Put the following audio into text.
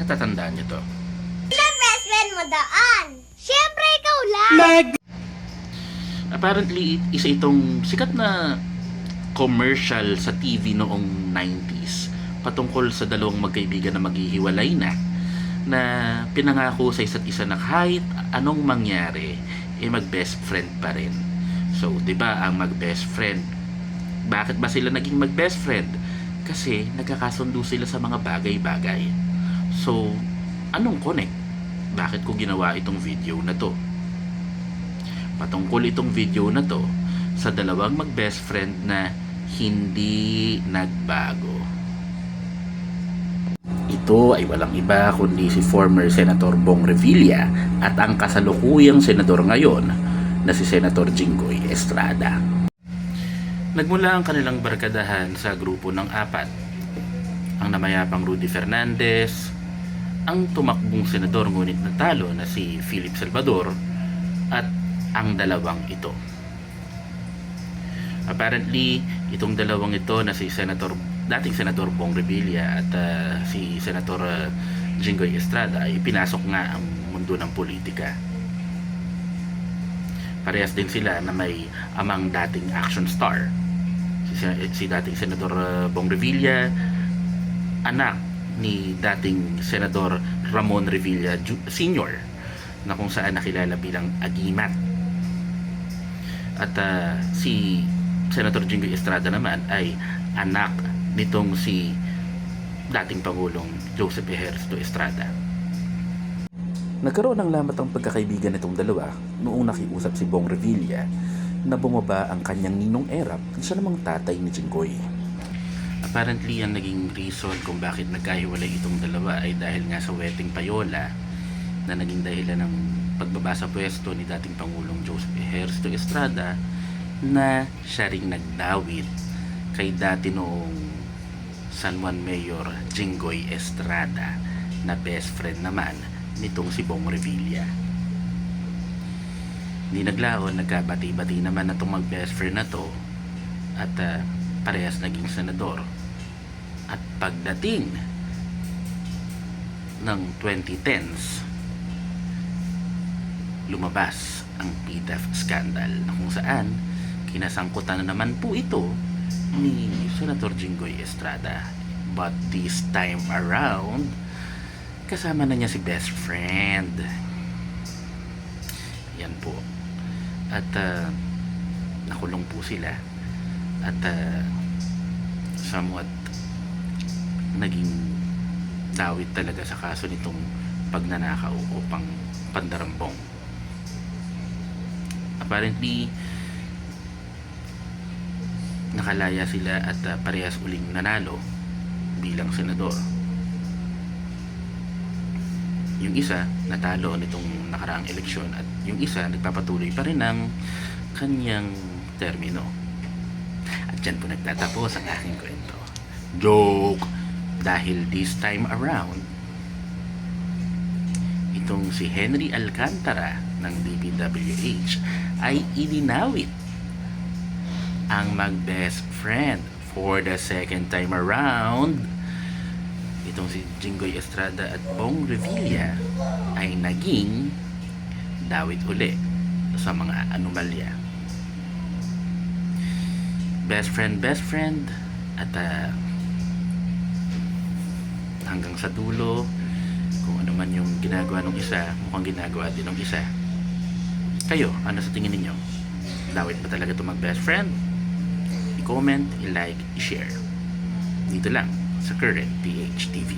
natatandaan niyo to. Ang best friend mo daan. Siyempre, ikaw lang. Apparently, isa itong sikat na commercial sa TV noong 90s patungkol sa dalawang magkaibigan na maghihiwalay na na pinangako sa isa't isa na kahit anong mangyari eh mag-best friend pa rin. So, 'di ba, ang mag-best friend bakit ba sila naging mag-best friend? Kasi nagkakasundo sila sa mga bagay-bagay. So, anong connect? Bakit ko ginawa itong video na to? Patungkol itong video na to sa dalawang mag-best friend na hindi nagbago. Ito ay walang iba kundi si former Senator Bong Revilla at ang kasalukuyang senador ngayon na si Senator Jinggoy Estrada. Nagmula ang kanilang barkadahan sa grupo ng apat. Ang namayapang Rudy Fernandez, ang tumakbong senador ngunit natalo na si Philip Salvador at ang dalawang ito. Apparently, itong dalawang ito na si Senator dating Senator Bong Revilla at ah, si Senator ah, Jinggoy Estrada ay pinasok nga ang mundo ng politika. Parehas din sila na may amang dating action star. Si, si dating Senador ah, Bong Revilla, anak ni dating Senador Ramon Revilla Sr. na kung saan nakilala bilang Agimat. At ah, si Senator Jingoy Estrada naman ay anak nitong si dating Pangulong Joseph Ejercito Estrada. Nagkaroon ng lamat ang pagkakaibigan nitong dalawa noong nakiusap si Bong Revilla na bumaba ang kanyang ninong Erap siya namang tatay ni Jinggoy. Apparently, ang naging reason kung bakit nagkahiwalay itong dalawa ay dahil nga sa wedding payola na naging dahilan ng pagbaba sa pwesto ni dating Pangulong Joseph Ejercito Estrada na siya ring nagdawit kay dati noong San Juan Mayor Jinggoy Estrada na best friend naman nitong si Bong Revilla. Hindi naglaon, nagkabati-bati naman na itong mag-best friend na to at ah, parehas naging senador. At pagdating ng 2010s, lumabas ang PDEF scandal na kung saan kinasangkutan na naman po ito ni Senator Jinggoy Estrada. But this time around, kasama na niya si best friend. Yan po. At ah, nakulong po sila. At ah, somewhat naging dawit talaga sa kaso nitong pagnanakaw o pang pandarambong. Apparently, nakalaya sila at ah, parehas uling nanalo bilang senador. Yung isa natalo nitong nakaraang eleksyon at yung isa nagpapatuloy pa rin ng kanyang termino. At dyan po nagtatapos ang aking kwento. Joke! Dahil this time around, itong si Henry Alcantara ng DPWH ay ininawit ang mag-best friend for the second time around. Itong si Jinggoy Estrada at Bong Revilla ay naging dawit uli sa mga anomalya. Best friend, best friend at ah, hanggang sa dulo kung ano man yung ginagawa ng isa mukhang ginagawa din ng isa kayo, ano sa tingin ninyo? Dawit ba talaga ito mag-best friend? I-comment, i-like, i-share. Dito lang sa Current PH TV.